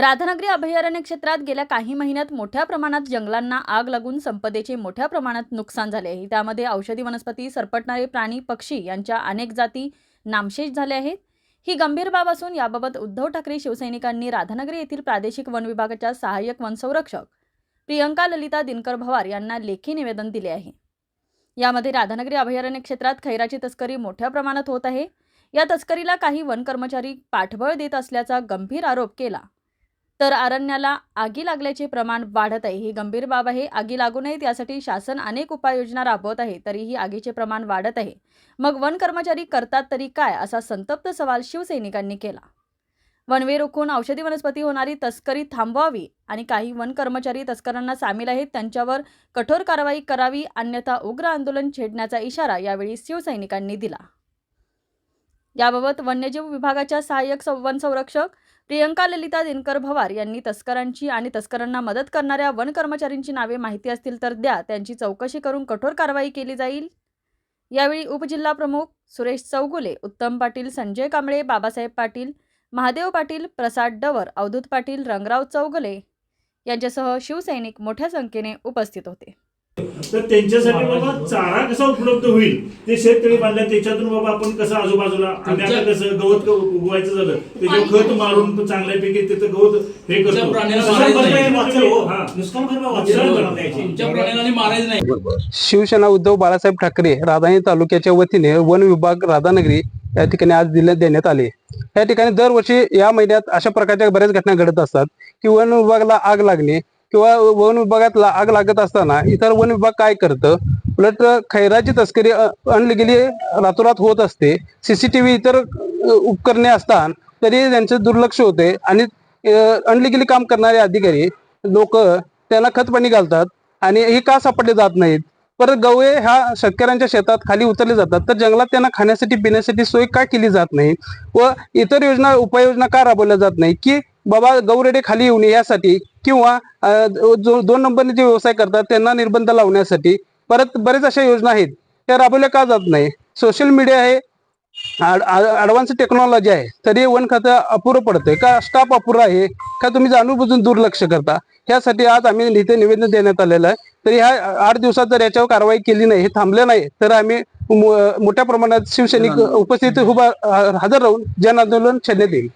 राधानगरी अभयारण्य क्षेत्रात गेल्या काही महिन्यात मोठ्या प्रमाणात जंगलांना आग लागून संपदेचे मोठ्या प्रमाणात नुकसान झाले आहे. त्यामध्ये औषधी वनस्पती सरपटणारे प्राणी पक्षी यांच्या अनेक जाती नामशेष झाल्या आहेत. ही गंभीर बाब असून याबाबत उद्धव ठाकरे शिवसैनिकांनी राधानगरी येथील प्रादेशिक वन विभागाच्या सहाय्यक वनसंरक्षक प्रियंका ललिता दिनकर भवार यांना लेखी निवेदन दिले आहे. यामध्ये राधानगरी अभयारण्य क्षेत्रात खैराची तस्करी मोठ्या प्रमाणात होत आहे. या तस्करीला काही वन कर्मचारी पाठबळ देत असल्याचा गंभीर आरोप केला. तर अरण्याला आगी लागल्याचे प्रमाण वाढत आहे. ही गंभीर बाब आहे. आगी लागू नयेत यासाठी शासन अनेक उपाययोजना राबवत आहे तरीही आगीचे प्रमाण वाढत आहे. मग वन कर्मचारी करतात तरी काय? असा संतप्त सवाल शिवसैनिकांनी केला. वनवे रोखून औषधी वनस्पती होणारी तस्करी थांबवावी आणि काही वन कर्मचारी तस्करांना सामील आहेत त्यांच्यावर कठोर कारवाई करावी अन्यथा उग्र आंदोलन छेडण्याचा इशारा यावेळी शिवसैनिकांनी दिला. याबाबत वन्यजीव विभागाच्या सहाय्यक सं- वनसंरक्षक प्रियंका ललिता दिनकर भवार यांनी तस्करांची आणि तस्करांना मदत करणाऱ्या वन कर्मचाऱ्यांची नावे माहिती असतील तर द्या. त्यांची चौकशी करून कठोर कारवाई केली जाईल. यावेळी उपजिल्हा प्रमुख सुरेश चौगुले उत्तम पाटील संजय कांबळे बाबासाहेब पाटील महादेव पाटील प्रसाद डवर अवधूत पाटील रंगराव चौगुले यांच्यासह शिवसैनिक मोठ्या संख्येने उपस्थित होते. तर त्यांच्यासाठी बाबा चारा कसा उपलब्ध होईल? ते शेततळी बांधल्या त्याच्यातून बाबा आपण कसं आजूबाजूला आम्ही आता कसं गवत क- उगवायचं झालं त्याच्यावर खत मारून चांगल्यापैकी तिथं गवत हे करतो. शिवसेना उद्धव बाळासाहेब ठाकरे राधानगरी तालुक्याच्या वतीने वन विभाग राधानगरी या ठिकाणी आज दिले देण्यात आले. या ठिकाणी दरवर्षी या महिन्यात अशा प्रकारच्या बऱ्याच घटना घडत असतात की वन विभागाला आग लागणे किंवा वन विभागात आग लागत असताना इतर वन विभाग काय करतं? उलट खैराची तस्करी अनलिगली रातोरात होत असते. सीसीटीव्ही इतर उपकरणे असतात तरी त्यांचं दुर्लक्ष होते आणि अनलिगली काम करणारे अधिकारी लोक त्यांना खत पाणी घालतात आणि हे का सापडले जात नाहीत? परत गवळे ह्या शेतकऱ्यांच्या शेतात खाली उतरले जातात. तर जंगलात त्यांना खाण्यासाठी पिण्यासाठी सोय का केली जात नाही? व इतर योजना उपाययोजना का राबवल्या जात नाही? की बाबा गौरेडे खाली येऊ नये यासाठी किंवा जो दोन नंबरने जे व्यवसाय करतात त्यांना निर्बंध लावण्यासाठी परत बरेच अशा योजना आहेत. त्या राबवल्या का जात नाही? सोशल मीडिया आहे ऍडव्हान्स टेक्नॉलॉजी आहे. तरी वन खातं अपुरं पडतंय. का स्टाफ अपुरा आहे? का तुम्ही जाणून बुजून दुर्लक्ष करता? ह्यासाठी आज आम्ही इथे निवेदन देण्यात आलेलं आहे. तरी ह्या आठ दिवसात जर याच्यावर कारवाई केली नाही हे थांबले नाही तर आम्ही मोठ्या प्रमाणात शिवसैनिक उपस्थित उभा हजर राहून जन आंदोलन छेडण्यात येईल.